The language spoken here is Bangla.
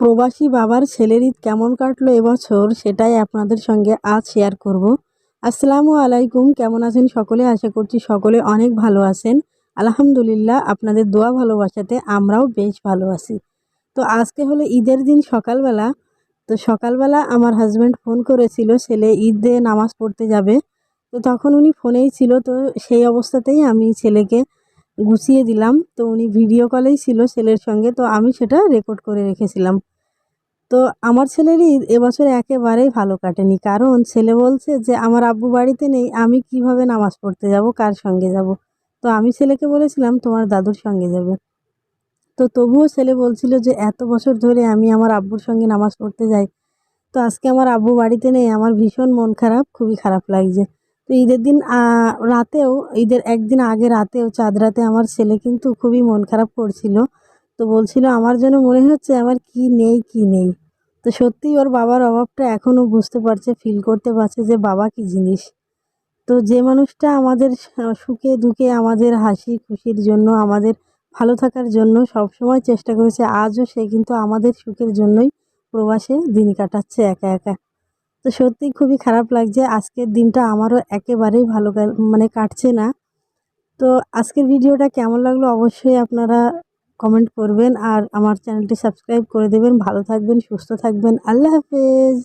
প্রবাসী বাবার ছেলের ঈদ কেমন কাটলো এবছর সেটাই আপনাদের সঙ্গে আজ শেয়ার করব। আসসালামু আলাইকুম, কেমন আছেন সকলে? আশা করছি সকলে অনেক ভালো আছেন। আলহামদুলিল্লাহ, আপনাদের দোয়া ভালোবাসাতে আমরাও বেশ ভালো আছি। তো আজকে হলো ঈদের দিন সকালবেলা। তো সকালবেলা আমার হাজব্যান্ড ফোন করেছিল, ছেলে, ঈদে নামাজ পড়তে যাবে। তো তখন উনি ফোনেই ছিল, তো সেই অবস্থাতেই আমি ছেলেকে গুছিয়ে দিলাম। তো উনি ভিডিও কলেই ছিল ছেলের সঙ্গে। তো আমি সেটা রেকর্ড করে রেখেছিলাম। তো আমার ছেলের ঈদ এবছর একেবারেই ভালো কাটেনি। কারণ ছেলে বলছে যে, আমার আব্বু বাড়িতে নেই, আমি কীভাবে নামাজ পড়তে যাব? কার সঙ্গে যাব? তো আমি ছেলেকে বলেছিলাম, তোমার দাদুর সঙ্গে যাবে। তো তবুও ছেলে বলছিল যে, এত বছর ধরে আমি আমার আব্বুর সঙ্গে নামাজ পড়তে যাই। তো আজকে আমার আব্বু বাড়িতে নেই, আমার ভীষণ মন খারাপ, খুবই খারাপ লাগছে। তো ঈদের দিন রাতেও, ঈদের একদিন আগে রাতেও চাঁদ রাতে আমার ছেলে কিন্তু খুবই মন খারাপ করছিল। তো বলছিল, আমার যেন মনে হচ্ছে আমার কি নেই কি নেই? তো সত্যিই ওর বাবার অভাবটা এখনও বুঝতে পারছে ফিল করতে পারছে যে বাবা কি জিনিস। তো যে মানুষটা আমাদের সুখে দুঃখে, আমাদের হাসি খুশির জন্য, আমাদের ভালো থাকার জন্য সব সময় চেষ্টা করেছে, আজও সে কিন্তু আমাদের সুখের জন্যই প্রবাসে দিন কাটাচ্ছে একা একা। তো সত্যিই খুবই খারাপ লাগছে। আজকের দিনটা আমারও একেবারেই ভালো মানে কাটছে না। তো আজকের ভিডিওটা কেমন লাগল অবশ্যই আপনারা কমেন্ট করবেন আর আমার চ্যানেলটি সাবস্ক্রাইব করে দেবেন। ভালো থাকবেন, সুস্থ থাকবেন। আল্লাহ হাফেজ!